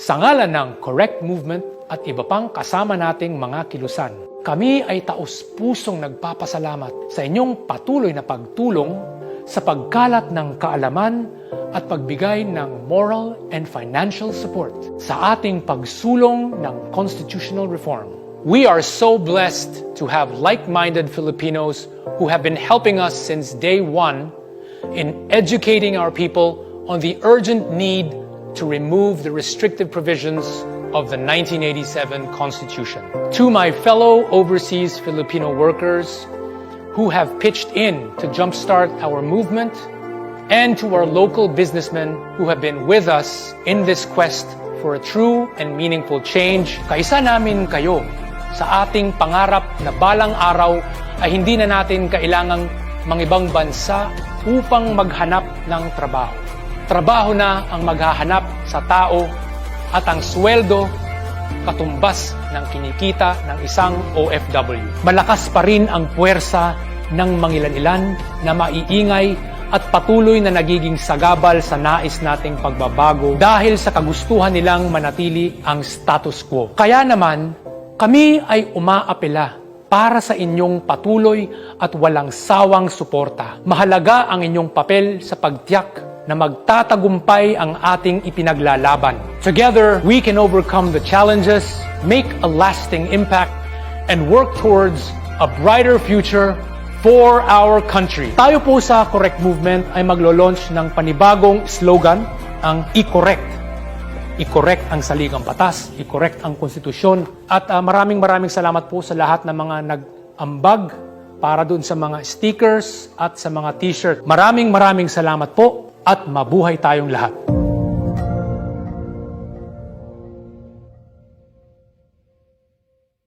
Sa ngalan ng Correct Movement at iba pang kasama nating mga kilusan, kami ay taus-pusong nagpapasalamat sa inyong patuloy na pagtulong sa pagkalat ng kaalaman at pagbigay ng moral and financial support sa ating pagsulong ng constitutional reform. We are so blessed to have like-minded Filipinos who have been helping us since day one in educating our people on the urgent need to remove the restrictive provisions of the 1987 Constitution. To my fellow overseas Filipino workers who have pitched in to jumpstart our movement, and to our local businessmen who have been with us in this quest for a true and meaningful change, kaisa namin kayo sa ating pangarap na balang araw ay hindi na natin kailangang mangibang bansa upang maghanap ng trabaho. Trabaho na ang maghahanap sa tao at ang sweldo katumbas ng kinikita ng isang OFW. Malakas pa rin ang puwersa ng mangilan-ilan na maiingay at patuloy na nagiging sagabal sa nais nating pagbabago dahil sa kagustuhan nilang manatili ang status quo. Kaya naman, kami ay umaapela para sa inyong patuloy at walang sawang suporta. Mahalaga ang inyong papel sa pagtiyak na magtatagumpay ang ating ipinaglalaban. Together, we can overcome the challenges, make a lasting impact, and work towards a brighter future for our country. Tayo po sa Correct Movement ay maglo-launch ng panibagong slogan, ang i-correct. I-correct ang saligang batas, i-correct ang konstitusyon. At ah, maraming maraming salamat po sa lahat ng mga nag-ambag para dun sa mga stickers at sa mga t-shirt. Maraming maraming salamat po at mabuhay tayong lahat.